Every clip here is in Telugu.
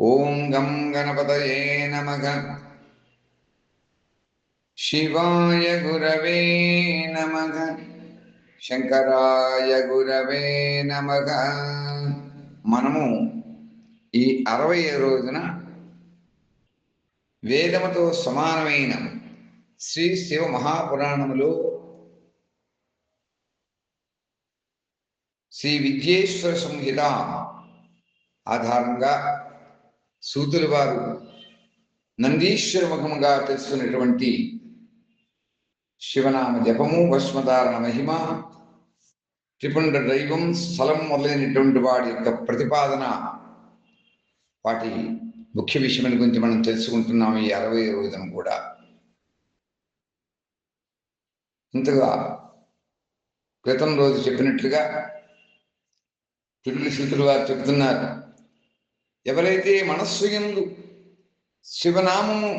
ఓం గం గణపతయే నమ. శివాయ గురవే నమ. శంకరాయ గురవే నమ. మనము ఈ అరవై రోజున వేదముతో సమానమైన శ్రీ శివ మహాపురాణములో శ్రీ విద్యేశ్వర సంహిత ఆధారంగా సూతుల వారు నందీశ్వర ముఖముగా తెలుసుకున్నటువంటి శివనామ జపము భస్మధారణ మహిమ త్రిపుండ దైవం స్థలం మొదలైనటువంటి వాడి యొక్క ప్రతిపాదన వాటి ముఖ్య విషయం గురించి మనం తెలుసుకుంటున్నాము ఈ అరవై రోజున కూడా. ఇంతగా క్రితం రోజు చెప్పినట్లుగా పిల్లి శృతులు వారు చెప్తున్నారు ఎవరైతే మనస్సు ఎందు శివనామము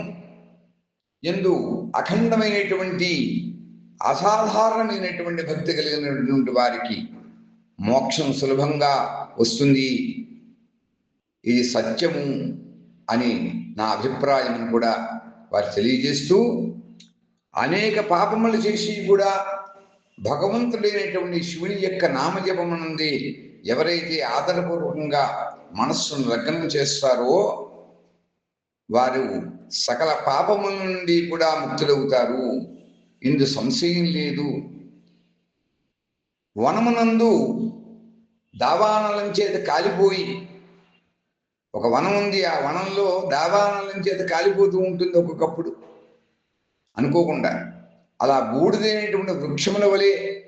ఎందు అఖండమైనటువంటి అసాధారణమైనటువంటి భక్తి కలిగినటువంటి వారికి మోక్షం సులభంగా వస్తుంది. ఇది సత్యము అని నా అభిప్రాయం కూడా వారు తెలియజేస్తూ అనేక పాపములు చేసి కూడా భగవంతుడైనటువంటి శివుని యొక్క నామజపమునంది ఎవరైతే ఆదరపూర్వకంగా మనస్సును లగ్నం చేస్తారో వారు సకల పాపముల నుండి కూడా ముక్తులవుతారు. ఇందు సంశయం లేదు. వనమునందు దావానలం చేత కాలిపోయి ఒక వనం ఉంది. ఆ వనంలో దావానలం చేత కాలిపోతూ ఉంటుంది ఒక్కొక్కప్పుడు. అనుకోకుండా. అలా బూడిదైనటువంటి వృక్షముల వలె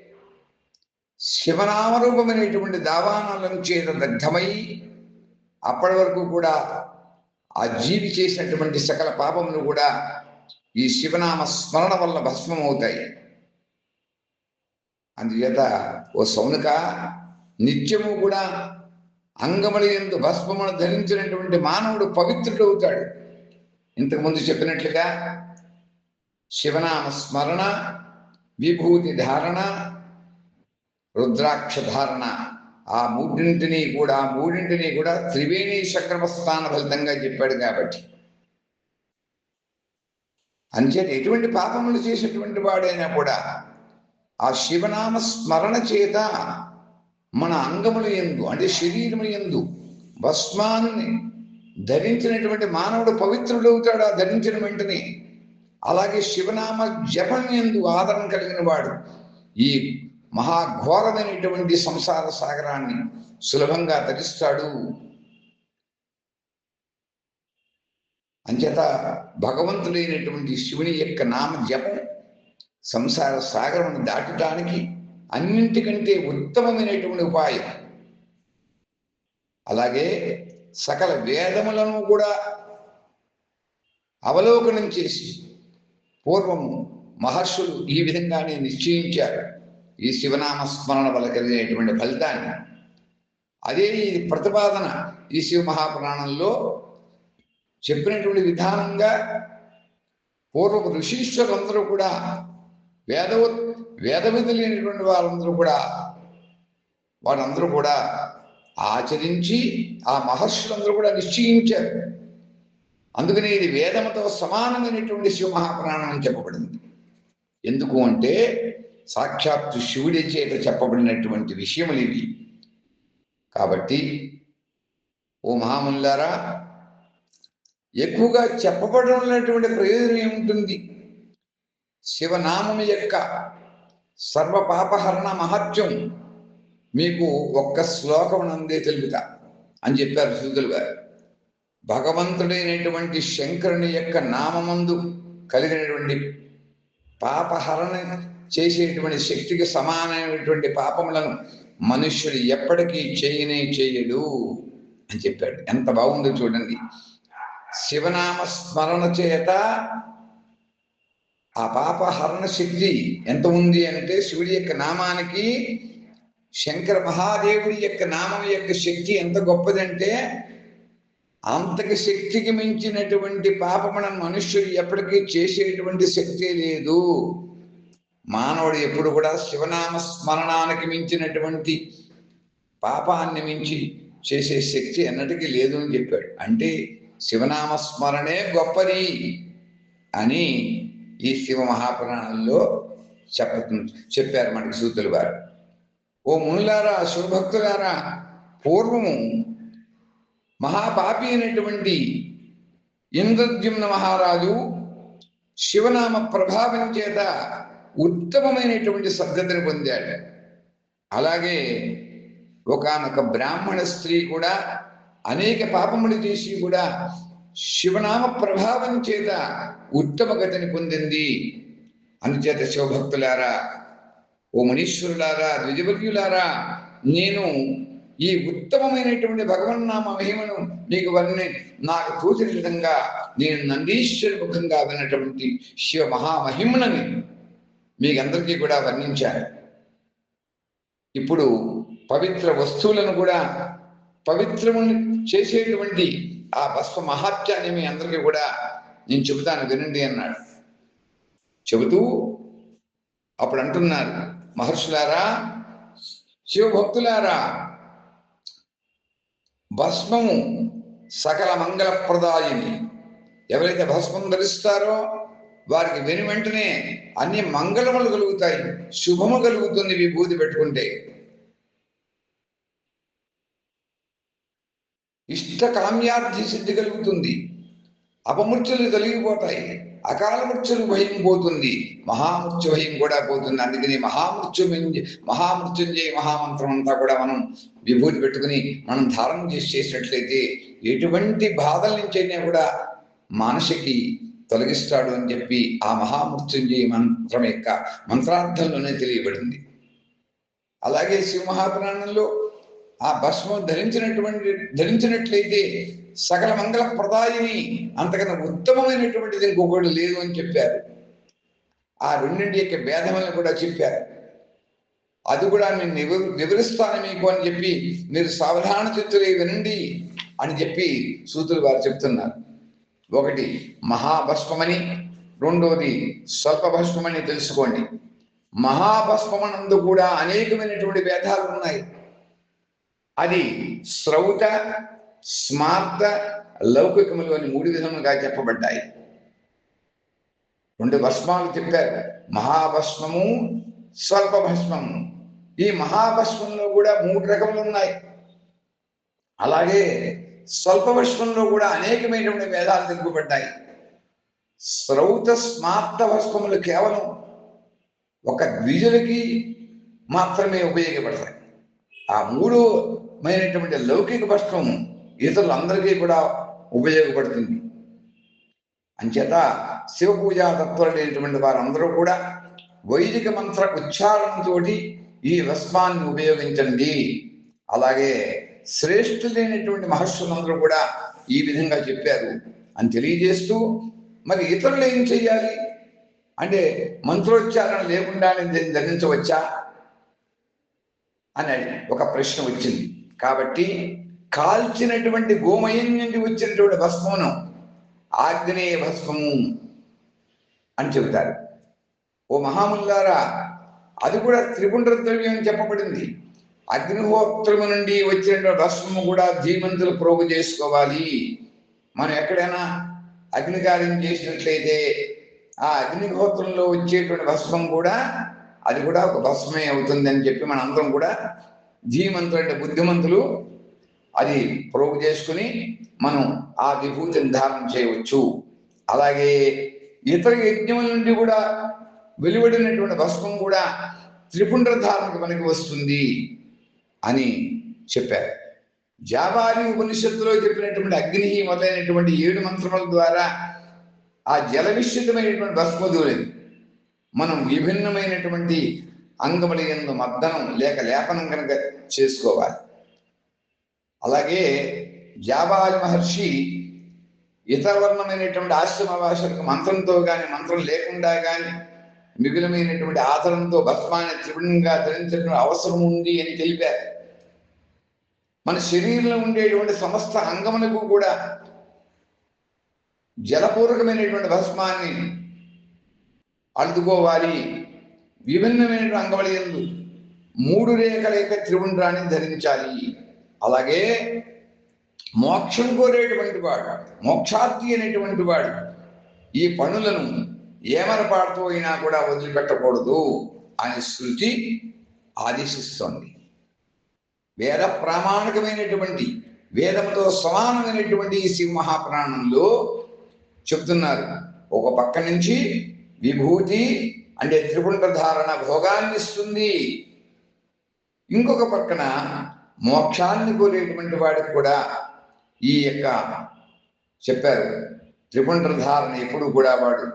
శివనామరూపమైనటువంటి దావానాలను చేత దగ్ధమై అప్పటి వరకు కూడా ఆ జీవి చేసినటువంటి సకల పాపములు కూడా ఈ శివనామ స్మరణ వల్ల భస్మమవుతాయి. అందుచేత ఓ సౌనక నిత్యము కూడా అంగముల ఎందు భస్మమును ధరించినటువంటి మానవుడు పవిత్రుడు అవుతాడు ఇంతకుముందు చెప్పినట్లుగా శివనామ స్మరణ విభూతి ధారణ రుద్రాక్ష ధారణ ఆ మూడింటిని కూడా మూడింటిని కూడా త్రివేణి సంక్రమ స్థాన ఫలితంగా చెప్పాడు కాబట్టి. అంచేత ఎటువంటి పాపములు చేసేటువంటి వాడైనా కూడా ఆ శివనామ స్మరణ చేత మన అంగములు ఎందు అంటే శరీరము ఎందు భస్మాన్ని ధరించినటువంటి మానవుడు పవిత్రుడవుతాడు? ఆ ధరించిన వెంటనే. అలాగే శివనామ జపం ఎందు ఆదరణ కలిగిన వాడు ఈ మహాఘోరమైనటువంటి సంసార సాగరాన్ని సులభంగా తరిస్తాడు. అంచేత భగవంతుడైనటువంటి శివుని యొక్క నామ జపం సంసార సాగరమును దాటడానికి అన్నింటికంటే ఉత్తమమైనటువంటి ఉపాయం. అలాగే సకల వేదములను కూడా అవలోకనం చేసి పూర్వము మహర్షులు ఈ విధంగానే నిశ్చయించారు. ఈ శివనామ స్మరణ వల్ల కలిగినటువంటి ఫలితాన్ని. అదే ఈ ప్రతిపాదన ఈ శివ మహాపురాణంలో చెప్పినటువంటి విధానంగా పూర్వపు ఋషీశ్వరులందరూ కూడా వేద వేదవిధి లేనటువంటి వారందరూ కూడా వారందరూ కూడా ఆచరించి ఆ మహర్షులందరూ కూడా నిశ్చయించారు. అందుకని ఇది వేదముతో సమానమైనటువంటి శివ మహాపురాణం అని చెప్పబడింది. ఎందుకు అంటే సాక్షాత్తు శివుడి చేత చెప్పబడినటువంటి విషయములు ఇవి కాబట్టి ఓ మహాములారా ఎక్కువగా చెప్పబడినటువంటి ప్రయోజనం ఏముంటుంది? శివనామం యొక్క సర్వ పాపహరణ మహత్యం మీకు ఒక్క శ్లోకం నందే తెలుపుతా అని చెప్పారు సూదులు గారు. భగవంతుడైనటువంటి శంకరుని యొక్క నామమందు కలిగినటువంటి పాపహరణ చేసేటువంటి శక్తికి సమానమైనటువంటి పాపములను మనుష్యుడు ఎప్పటికీ చేయనే చేయడు అని చెప్పాడు. ఎంత బాగుందో చూడండి. శివనామ స్మరణ చేత ఆ పాప హరణ శక్తి ఎంత ఉంది అంటే శివుడి యొక్క నామానికి శంకర మహాదేవుడి యొక్క నామం యొక్క శక్తి ఎంత గొప్పదంటే అంతకి శక్తికి మించినటువంటి పాపమున మనుష్యుడు ఎప్పటికీ చేసేటువంటి శక్తి లేదు. మానవుడు ఎప్పుడు కూడా శివనామ స్మరణానికి మించినటువంటి పాపాన్ని మించి చేసే శక్తి ఎన్నటికీ లేదు అని చెప్పాడు. అంటే శివనామ స్మరణే గొప్పది అని ఈ శివ మహాపురాణంలో చెప్ప చెప్పారు మనకి సూతులు వారు. ఓ మునులారా శివభక్తులారా పూర్వము మహాపాపి అయినటువంటి ఇంద్రద్యుమ్న మహారాజు శివనామ ప్రభావం చేత ఉత్తమమైనటువంటి సద్గతిని పొందాడు. అలాగే ఒకనొక బ్రాహ్మణ స్త్రీ కూడా అనేక పాపములు చేసి కూడా శివనామ ప్రభావం చేత ఉత్తమ గతిని పొందింది. అందుచేత శివభక్తులారా ఓ మునీశ్వరులారా ద్విజవర్యులారా నేను ఈ ఉత్తమమైనటువంటి భగవన్నామ మహిమను మీకు వర్ణి నాకు తోచిన విధంగా నేను నందీశ్వరి ముఖంగా విన్నటువంటి శివ మహామహిమనని మీకు అందరికీ కూడా వర్ణించారు. ఇప్పుడు పవిత్ర వస్తువులను కూడా పవిత్రము చేసేటువంటి ఆ భస్మ మహాత్యాన్ని మీ అందరికీ కూడా నేను చెబుతాను వినండి అన్నాడు. చెబుతూ అప్పుడు అంటున్నారు మహర్షులారా శివభక్తులారా భస్మము సకల మంగళప్రదాయిని ఎవరైతే భస్మం ధరిస్తారో వారికి వెను వెంటనే అన్ని మంగళములు కలుగుతాయి శుభము కలుగుతుంది విభూతి పెట్టుకుంటే. ఇష్ట కామ్యార్థి సిద్ధి కలుగుతుంది అపమృత్యులు తొలగిపోతాయి అకాల మృత్యులు భయం పోతుంది మహామృత్యు భయం కూడా పోతుంది. అందుకని మహామృత్యు మహామృత్యుంజయ మహామంత్రం అంతా కూడా మనం విభూతి పెట్టుకుని మనం ధారణ చేసి చేసినట్లయితే ఎటువంటి బాధల నుంచైనా కూడా మానసికి తొలగిస్తాడు అని చెప్పి ఆ మహామృత్యుంజయ మంత్రం యొక్క మంత్రార్థంలోనే తెలియబడింది. అలాగే శివ మహాపురాణంలో ఆ భస్మం ధరించినటువంటి ధరించినట్లయితే సకల మంగళ ప్రదాయిని అంతకన్నా ఉత్తమమైనటువంటిది ఇంకొకటి లేదు అని చెప్పారు. ఆ రెండింటి యొక్క భేదములను కూడా చెప్పారు. అది కూడా నేను వివ- వివరిస్తాను మీకు అని చెప్పి మీరు సావధాన చిత్తులే వినండి అని చెప్పి సూతులు వారు చెప్తున్నారు. ఒకటి మహాభస్మమని రెండోది స్వల్పభస్మమని తెలుసుకోండి. మహాభస్మనందు కూడా అనేకమైనటువంటి భేదాలు ఉన్నాయి. అది శ్రౌత స్మార్త లౌకికములు అని మూడు విధములుగా చెప్పబడ్డాయి. రెండు భస్మాలు చెప్పారు. మహాభస్మము స్వల్ప భస్మము ఈ మహాభస్మంలో కూడా మూడు రకములు ఉన్నాయి. అలాగే స్వల్ప భస్మంలో కూడా అనేకమైనటువంటి వేదాలు తెలుపబడ్డాయి. శ్రౌత స్మార్త భస్మములు కేవలం ఒక ద్విజులకి మాత్రమే ఉపయోగపడతాయి. ఆ మూడుమైనటువంటి లౌకిక భస్మం ఇతరులందరికీ కూడా ఉపయోగపడుతుంది. అంచేత శివ పూజా తత్పరులైనటువంటి వారందరూ కూడా వైదిక మంత్ర ఉచ్చారణతోటి ఈ వస్మాన్ని ఉపయోగించండి. అలాగే శ్రేష్ఠులైనటువంటి మహర్షులందరూ కూడా ఈ విధంగా చెప్పారు. అని తెలియజేస్తూ మరి ఇతరులు ఏం చెయ్యాలి? అంటే మంత్రోచ్చారణ లేకుండా దీన్ని ధరించవచ్చా? అని ఒక ప్రశ్న వచ్చింది. కాబట్టి కాల్చినటువంటి గోమయం నుండి వచ్చినటువంటి భస్మమును ఆగ్నేయ భస్మము అని చెబుతారు. ఓ మహాముల్లారా అది కూడా త్రిపుండ్ర ద్రవ్యం అని చెప్పబడింది. అగ్నిహోత్రము నుండి వచ్చిన రసము కూడా ధీమంతులు ప్రోగు చేసుకోవాలి. మనం ఎక్కడైనా అగ్నికార్యం చేసినట్లయితే ఆ అగ్నిహోత్రంలో వచ్చేటువంటి భస్మం కూడా అది కూడా ఒక భస్మే అవుతుంది అని చెప్పి మనందరం కూడా ధీమంతులు అంటే బుద్ధిమంతులు అది ప్రోగు చేసుకుని మనం ఆ విభూతిని ధారణ చేయవచ్చు. అలాగే ఇతర యజ్ఞముల నుండి కూడా వెలువడినటువంటి భస్మం కూడా త్రిపుండ్ర ధారణకు మనకి వస్తుంది. అని చెప్పారు. జాబాలి ఉపనిషత్తులో చెప్పినటువంటి అగ్ని మొదలైనటువంటి ఏడు మంత్రముల ద్వారా ఆ జల విశ్చితమైనటువంటి భస్మధూరిని మనం విభిన్నమైనటువంటి అంగముల ఎందు మద్దనం లేక లేపనం కనుక చేసుకోవాలి. అలాగే జాబాలి మహర్షి ఇతర వర్ణమైనటువంటి ఆశ్రమ భాషలకు మంత్రంతో కానీ మంత్రం లేకుండా కానీ మిగులమైనటువంటి ఆదరంతో భస్మాన్ని త్రిపుణంగా ధరించడం అవసరం ఉంది అని తెలిపారు. మన శరీరంలో ఉండేటువంటి సమస్త అంగములకు కూడా జలపూర్వకమైనటువంటి భస్మాన్ని అందుకోవాలి విభిన్నమైన అంగముల ఎందు మూడు రేఖల యొక్క త్రిపుండ్రాన్ని ధరించాలి. అలాగే మోక్షం కోరేటువంటి వాడు మోక్షార్థి అనేటువంటి వాడు ఈ పనులను ఏమరపాటుతో అయినా కూడా వదిలిపెట్టకూడదు అని శృతి ఆదేశిస్తోంది. వేద ప్రామాణికమైనటువంటి వేదంతో సమానమైనటువంటి ఈ శివ మహాపురాణంలో చెప్తున్నారు. ఒక పక్క నుంచి విభూతి అంటే త్రిపుండ ధారణ భోగాన్ని ఇస్తుంది. ఇంకొక పక్కన మోక్షాన్ని కోరేటువంటి వాడికి కూడా ఈ యొక్క చెప్పారు. త్రిపుండ్ర ధారణ ఎప్పుడు కూడా వాడు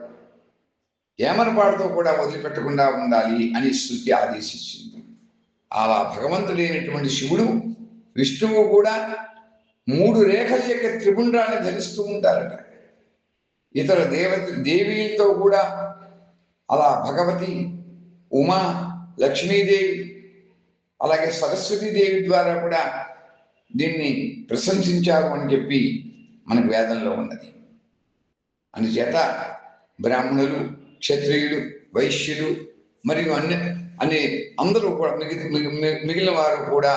ఏమరపాటుతో కూడా వదిలిపెట్టకుండా ఉండాలి అని శృతి ఆదేశించింది అలా భగవంతుడైనటువంటి శివుడు విష్ణువు కూడా మూడు రేఖల యొక్క త్రిపుండ్రాన్ని ధరిస్తూ ఉంటారట. ఇతర దేవత దేవీలతో కూడా అలా భగవతి ఉమా లక్ష్మీదేవి అలాగే సరస్వతీదేవి ద్వారా కూడా దీన్ని ప్రశంసించారు అని చెప్పి మనకు వేదంలో ఉన్నది. అందుచేత బ్రాహ్మణులు క్షత్రియులు వైశ్యులు మరియు అన్ని అని అందరూ కూడా మిగి మిగిలిన వారు కూడా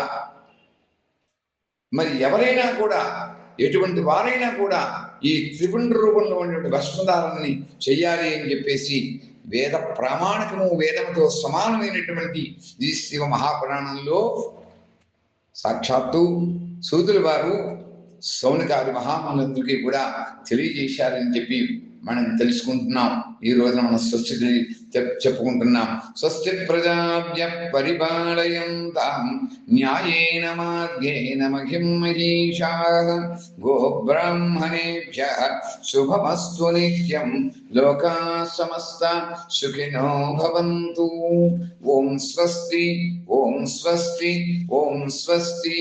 మరి ఎవరైనా కూడా ఎటువంటి వారైనా కూడా ఈ త్రిపుండ రూపంలో ఉన్నటువంటి భస్మధారణని చెయ్యాలి అని చెప్పేసి వేద ప్రామాణికము వేదముతో సమానమైనటువంటి ఈ శివ మహాపురాణంలో సాక్షాత్తు సూదుల వారు సౌనికాది మహామనులందరికీ కూడా తెలియజేశారని చెప్పి మనం తెలుసుకుంటున్నాం. ఈ రోజున మనం స్వస్తి చెప్పుకుంటున్నాం. స్వస్తి ప్రజాభ్య పరిపాలయంతాం న్యాయేన మార్గేణ మహిం మహీషా గోబ్రాహ్మణేభ్య. శుభమస్తు నిత్యం. లోకా సమస్త సుఖినో భవంతు. ఓం స్వస్తి ఓం స్వస్తి ఓం స్వస్తి.